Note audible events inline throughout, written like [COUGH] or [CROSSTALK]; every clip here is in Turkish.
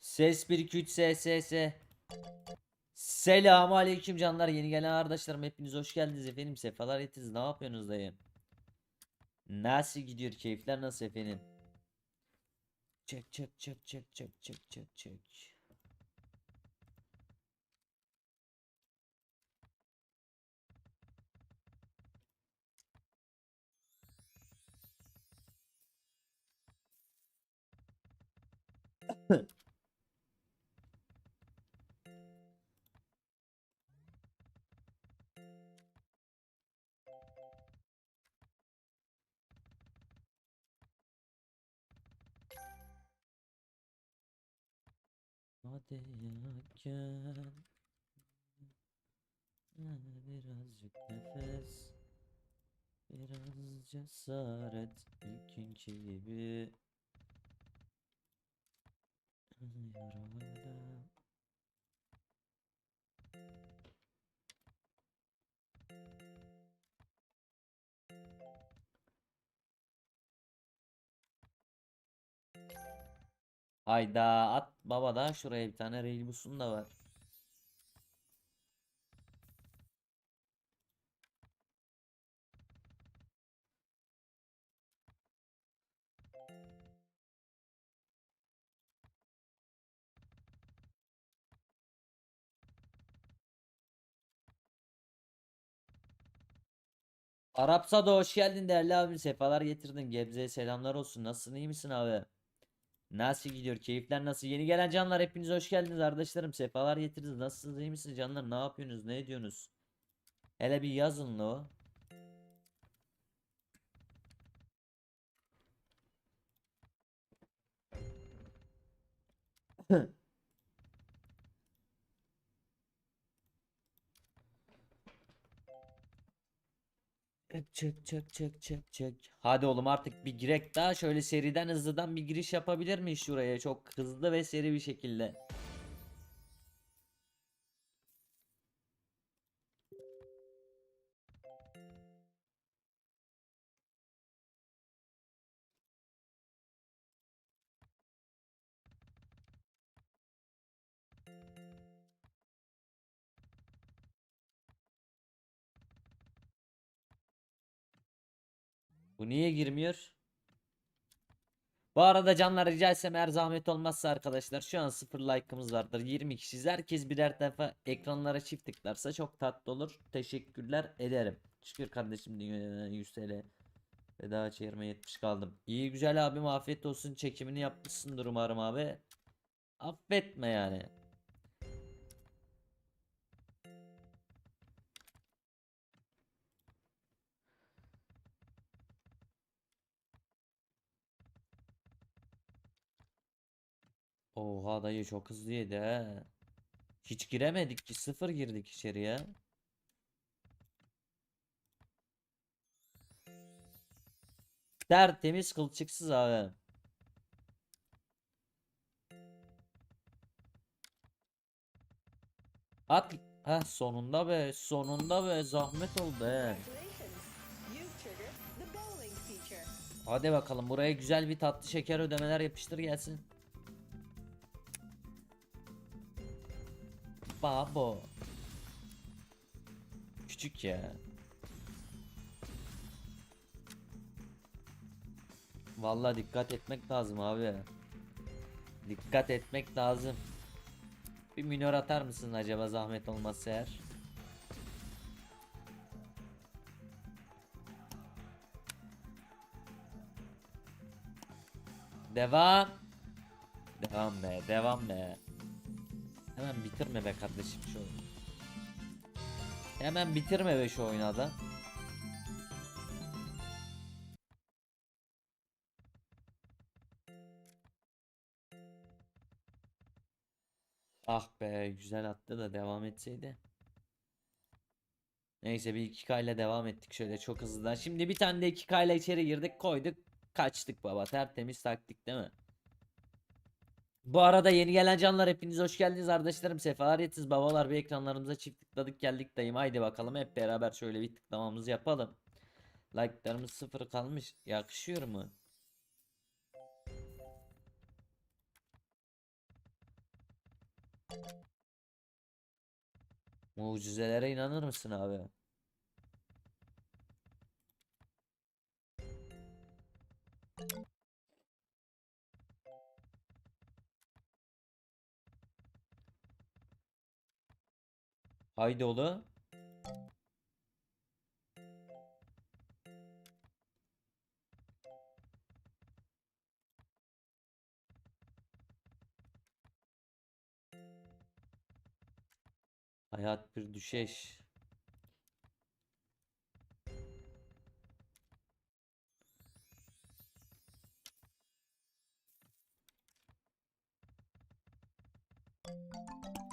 Ses 1 2 3 S S S. Aleyküm canlar yeni gelen arkadaşlarım hepiniz hoş geldiniz efendim sefalar ettiniz ne yapıyorsunuz dayı? Nasıl gidiyor keyifler nasıl efendim? Çek çek çek çek çek çek çek çek Hadi gel. Birazcık nefes. Biraz cesaret. İlkinki gibi Yaralı Hayda at baba da şuraya bir tane Railbus'un da var. Arapsa da hoş geldin değerli abim. Sefalar getirdin. Gebze'ye selamlar olsun. Nasılsın iyi misin abi? Nasıl gidiyor? Keyifler nasıl? Yeni gelen canlar hepiniz hoş geldiniz arkadaşlarım. Sefalar getirdiniz. Nasılsınız? iyi misiniz canlar? Ne yapıyorsunuz? Ne ediyorsunuz? Hele bir yazın lo. Çek çek çek çek çek çek. Hadi oğlum artık bir girek daha şöyle seriden hızlıdan bir giriş yapabilir miyiz şuraya çok hızlı ve seri bir şekilde. Bu niye girmiyor? Bu arada canlar rica etsem eğer zahmet olmazsa arkadaşlar şu an 0 like'ımız vardır. 20 kişiyiz. Herkes birer defa ekranlara çift tıklarsa çok tatlı olur. Teşekkürler ederim. Şükür kardeşim dünyadan 100 TL ve daha çevirme 70 kaldım. İyi güzel abim afiyet olsun. Çekimini yapmışsındır umarım abi. Affetme yani Oha dayı çok hızlı yedi he. Hiç giremedik ki sıfır girdik içeriye. Tertemiz kılçıksız abi. At. Ha sonunda be sonunda be zahmet oldu he. Hadi bakalım buraya güzel bir tatlı şeker ödemeler yapıştır gelsin. Babo. Küçük ya. Vallahi dikkat etmek lazım abi. Dikkat etmek lazım. Bir minör atar mısın acaba zahmet olmazsa eğer? Devam. Devam be, devam be. Hemen bitirme be kardeşim şu oyunu. Hemen bitirme be şu oyunu da. Ah be güzel attı da devam etseydi. Neyse bir 2K ile devam ettik şöyle çok hızlıdan. Şimdi bir tane de 2K ile içeri girdik koyduk kaçtık baba tertemiz taktik değil mi? Bu arada yeni gelen canlar hepiniz hoş geldiniz arkadaşlarım sefalar yetiz babalar bir ekranlarımıza çift tıkladık geldik dayım haydi bakalım hep beraber şöyle bir tıklamamızı yapalım. Like'larımız sıfır kalmış yakışıyor mu? Mucizelere inanır mısın abi? Haydi oğlum. Hayat bir düşeş.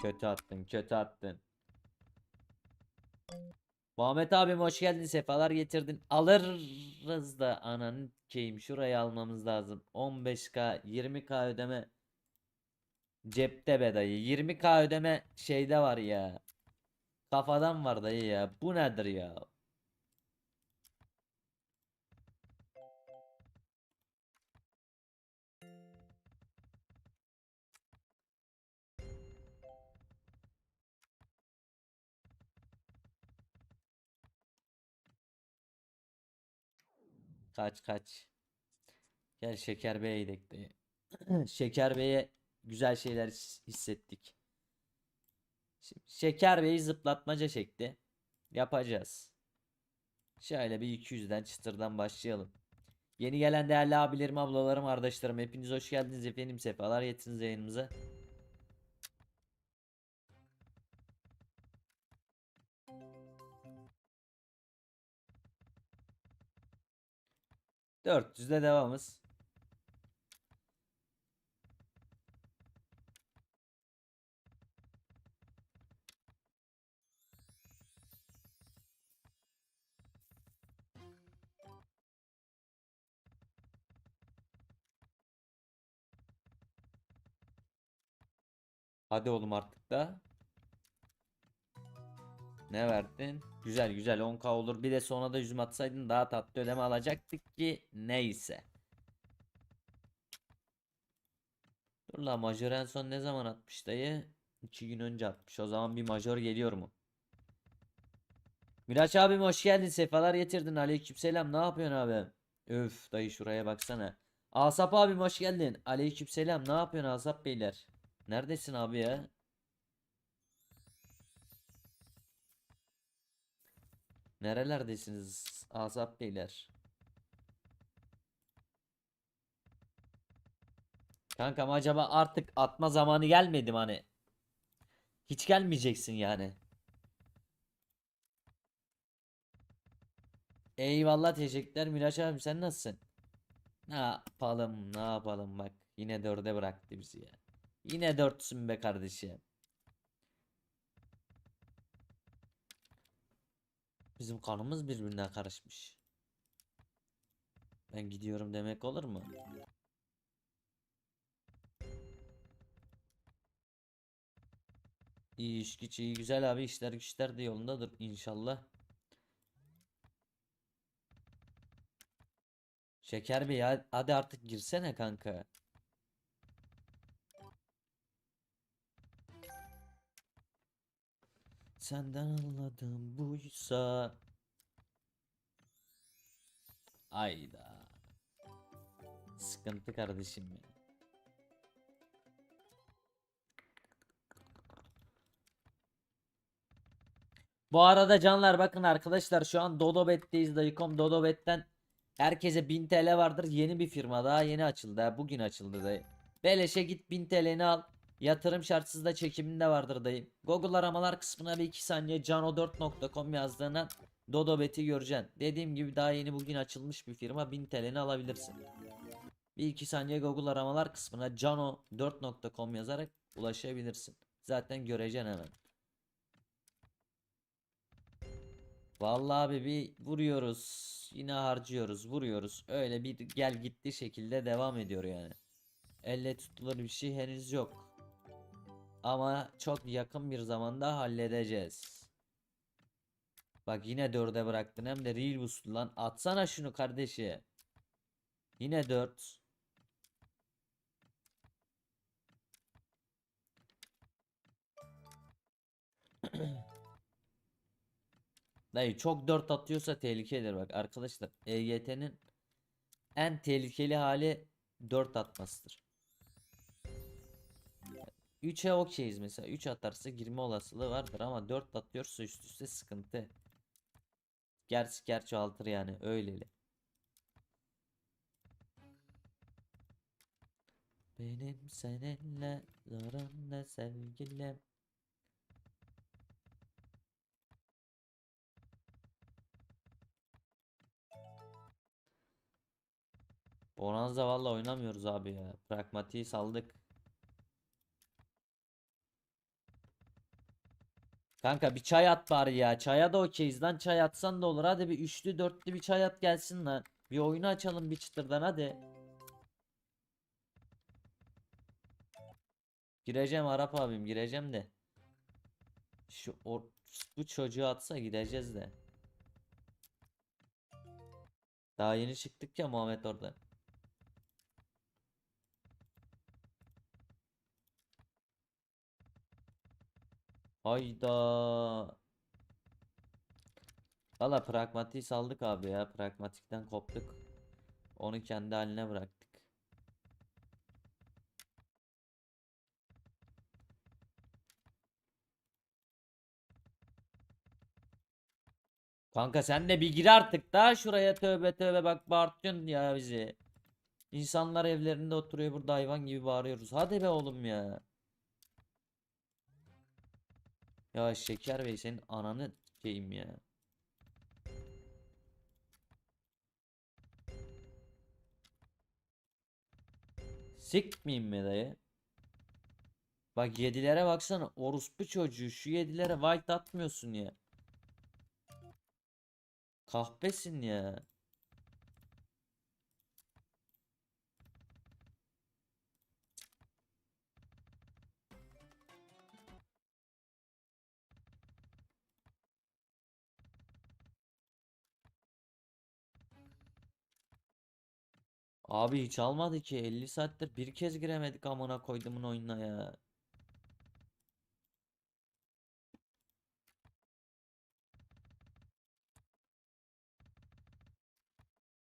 Kötü attın, kötü attın. Muhammed abim hoş geldin, sefalar getirdin. Alırız da ananın keyim şurayı almamız lazım. 15k, 20k ödeme cepte be dayı. 20k ödeme şeyde var ya. Kafadan var dayı ya. Bu nedir ya? Kaç kaç. Gel Şeker Bey'e gidelim dayı. [CLEARS THROAT] Şeker Bey'e güzel şeyler his- hissettik. Şimdi Şeker Bey'i zıplatmaca çekti. Yapacağız. Şöyle bir 200'den çıtırdan başlayalım. Yeni gelen değerli abilerim, ablalarım, kardeşlerim hepiniz hoş geldiniz efendim. Sefalar getirdiniz yayınımıza. Dört yüzde devamız. Hadi oğlum artık da. Ne verdin? Güzel güzel 10k olur. Bir de sonra da yüzüm atsaydın daha tatlı ödeme alacaktık ki neyse. Dur la majör en son ne zaman atmış dayı? 2 gün önce atmış. O zaman bir majör geliyor mu? Miraç abim hoş geldin. Sefalar getirdin. Aleykümselam. Ne yapıyorsun abi? Öf dayı şuraya baksana. Asap abim hoş geldin. Aleykümselam. Ne yapıyorsun Asap beyler? Neredesin abi ya? Nerelerdesiniz Azap beyler? Kankam acaba artık atma zamanı gelmedi mi hani? Hiç gelmeyeceksin yani. Eyvallah teşekkürler Miraç abim sen nasılsın? Ne yapalım ne yapalım bak yine dörde bıraktı bizi ya. Yine dörtsün be kardeşim. Bizim kanımız birbirine karışmış. Ben gidiyorum demek olur mu? İyi iş güç iyi güzel abi işler güçler de yolundadır inşallah. Şeker Bey hadi artık girsene kanka. Senden anladım buysa. Ayda. Sıkıntı kardeşim ya. Bu arada canlar bakın arkadaşlar şu an Dodobet'teyiz Dayıkom Dodobet'ten Herkese 1000 TL vardır. Yeni bir firma daha yeni açıldı. Bugün açıldı dayı. Beleşe git 1000 TL'ni al. Yatırım şartsız da çekiminde vardır dayı. Google aramalar kısmına bir 2 saniye cano4.com yazdığına Dodobet'i göreceksin. Dediğim gibi daha yeni bugün açılmış bir firma 1000 TL'ni alabilirsin. Bir iki saniye Google aramalar kısmına cano4.com yazarak ulaşabilirsin. Zaten göreceksin hemen. Vallahi abi bir vuruyoruz. Yine harcıyoruz, vuruyoruz. Öyle bir gel gitti şekilde devam ediyor yani. Elle tutulur bir şey henüz yok. Ama çok yakın bir zamanda halledeceğiz. Bak yine dörde bıraktın hem de real boost'lu lan. Atsana şunu kardeşi. Yine 4. [CLEARS THROAT] Dayı çok 4 atıyorsa tehlikelidir bak arkadaşlar. EGT'nin en tehlikeli hali 4 atmasıdır. 3'e okeyiz mesela. 3 atarsa girme olasılığı vardır ama 4 atıyorsa üst üste sıkıntı. Gerçi gerçi altır yani öyleli. Benim seninle zorunda sevgilim. Bonanza valla oynamıyoruz abi ya. Pragmatiği saldık. Kanka bir çay at bari ya. Çaya da okeyiz lan. Çay atsan da olur. Hadi bir üçlü dörtlü bir çay at gelsin lan. Bir oyunu açalım bir çıtırdan hadi. Gireceğim Arap abim gireceğim de. Şu or bu çocuğu atsa gideceğiz de. Daha yeni çıktık ya Muhammed orada. Hayda. Valla pragmatiği saldık abi ya. Pragmatikten koptuk. Onu kendi haline bıraktık. Kanka sen de bir gir artık daha şuraya tövbe tövbe bak bağırtıyorsun ya bizi. İnsanlar evlerinde oturuyor burada hayvan gibi bağırıyoruz. Hadi be oğlum ya. Ya Şeker Bey senin ananı şeyim ya. Sikmeyeyim mi dayı? Bak yedilere baksana orospu çocuğu şu yedilere white atmıyorsun ya. Kahpesin ya. Abi hiç almadı ki 50 saattir bir kez giremedik amına koyduğumun oyununa ya.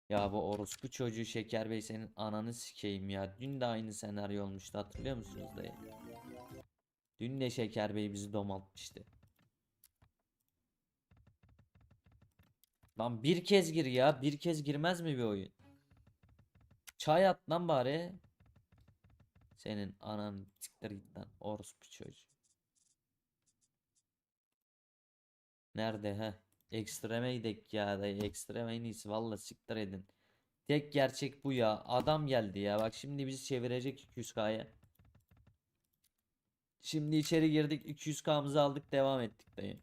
Ya bu orospu çocuğu Şeker Bey senin ananı sikeyim ya. Dün de aynı senaryo olmuştu hatırlıyor musunuz dayı? Dün de Şeker Bey bizi domaltmıştı. Lan bir kez gir ya. Bir kez girmez mi bir oyun? Çay at lan bari. Senin anan siktir git lan orospu çocuğu. Nerede he? Ekstreme gidek ya dayı. Ekstreme en iyisi valla siktir edin. Tek gerçek bu ya. Adam geldi ya. Bak şimdi bizi çevirecek 200k'ya. Şimdi içeri girdik 200k'mızı aldık devam ettik dayı.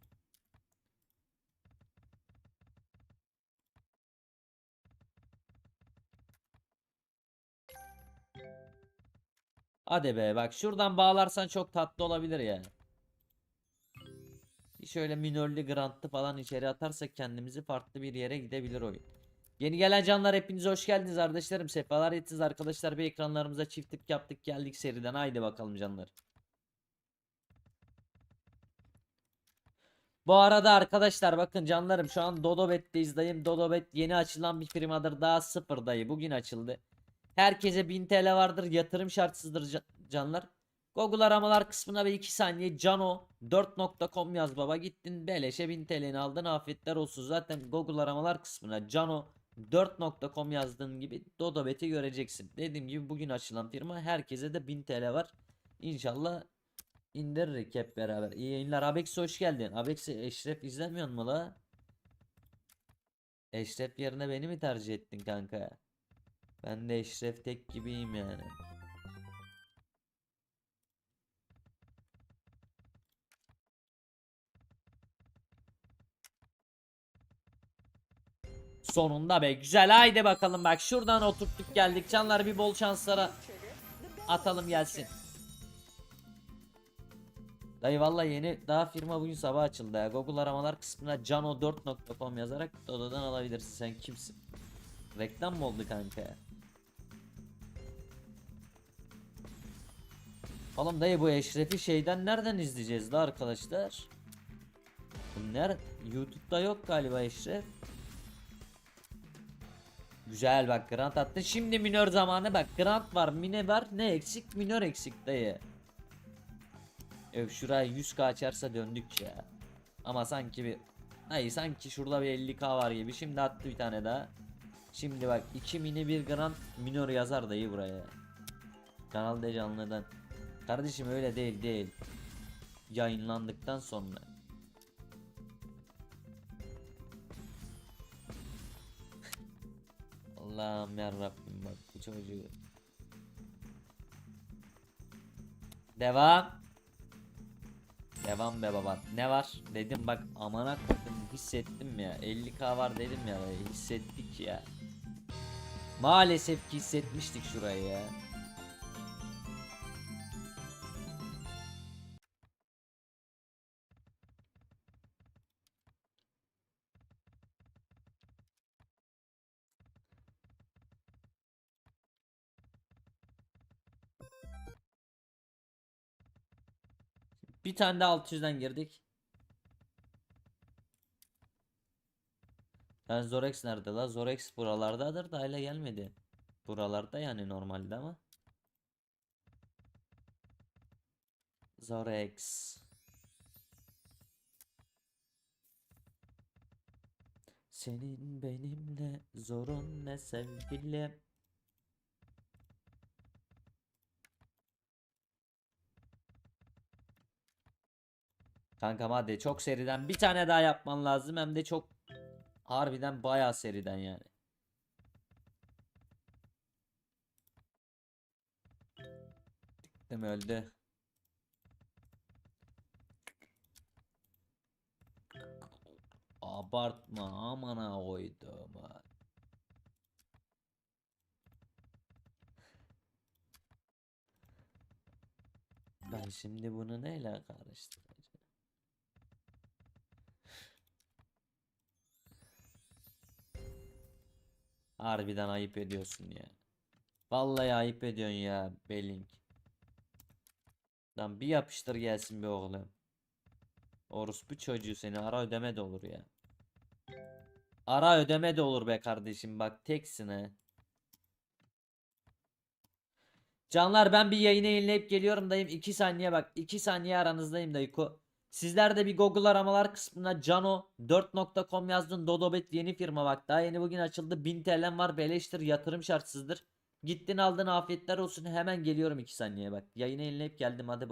Hadi be bak şuradan bağlarsan çok tatlı olabilir ya. Bir şöyle minörlü grantlı falan içeri atarsak kendimizi farklı bir yere gidebilir oyun. Yeni gelen canlar hepiniz hoş geldiniz arkadaşlarım. Sefalar ettiniz arkadaşlar. Bir ekranlarımıza çift tık yaptık geldik seriden. Haydi bakalım canlar. Bu arada arkadaşlar bakın canlarım şu an Dodobet'teyiz dayım. Dodobet yeni açılan bir firmadır. Daha sıfır dayı. Bugün açıldı. Herkese 1000 TL vardır. Yatırım şartsızdır ca- canlar. Google aramalar kısmına bir 2 saniye cano4.com yaz baba. Gittin beleşe 1000 TL'ni aldın. Afiyetler olsun. Zaten Google aramalar kısmına cano 4.com yazdığın gibi Dodobet'i göreceksin. Dediğim gibi bugün açılan firma herkese de 1000 TL var. İnşallah indiririk hep beraber. İyi yayınlar. Abex hoş geldin. Abex Eşref izlemiyor mu la? Eşref yerine beni mi tercih ettin kanka? Ben de Eşref tek gibiyim yani. Sonunda be güzel haydi bakalım bak şuradan oturttuk geldik canlar bir bol şanslara atalım gelsin. Dayı valla yeni daha firma bugün sabah açıldı ya. Google aramalar kısmına cano4.com yazarak Dodo'dan alabilirsin. Sen kimsin? Reklam mı oldu kanka? Oğlum dayı bu Eşref'i şeyden nereden izleyeceğiz la arkadaşlar? Bu Ner YouTube'da yok galiba Eşref. Güzel bak Grant attı. Şimdi minör zamanı bak. Grant var, mine var. Ne eksik? Minör eksik dayı. Öf şuraya 100k açarsa döndük ya. Ama sanki bir Hayır sanki şurada bir 50k var gibi. Şimdi attı bir tane daha. Şimdi bak 2 mini bir grand minor yazar dayı buraya. Kanal D canlıdan. Kardeşim öyle değil değil. Yayınlandıktan sonra. [LAUGHS] Allah'ım yarabbim bak bu çocuğu. Devam. Devam be baba. Ne var? Dedim bak amana koydum hissettim ya. 50k var dedim ya. Hissettik ya. Maalesef ki hissetmiştik şurayı ya. Bir tane de 600'den girdik. Yani Zorex nerede la? Zorex buralardadır da hala gelmedi. Buralarda yani normalde ama. Zorex. Senin benimle zorun ne sevgilim? Kankam hadi çok seriden bir tane daha yapman lazım hem de çok harbiden bayağı seriden yani. Mi öldü? Abartma amana koydum. Ben şimdi bunu neyle karıştıracağım? Harbiden ayıp ediyorsun ya. Vallahi ayıp ediyorsun ya Belling. Lan bir yapıştır gelsin bir oğlum. Orospu çocuğu seni ara ödeme de olur ya. Ara ödeme de olur be kardeşim bak teksin he. Canlar ben bir yayını yayınlayıp geliyorum dayım 2 saniye bak 2 saniye aranızdayım dayıko. Sizler de bir Google aramalar kısmına cano4.com yazdın. Dodobet yeni firma bak. Daha yeni bugün açıldı. 1000 TL'm var. Beleştir. Yatırım şartsızdır. Gittin aldın. Afiyetler olsun. Hemen geliyorum 2 saniye bak. Yayını yayınlayıp geldim. Hadi bay.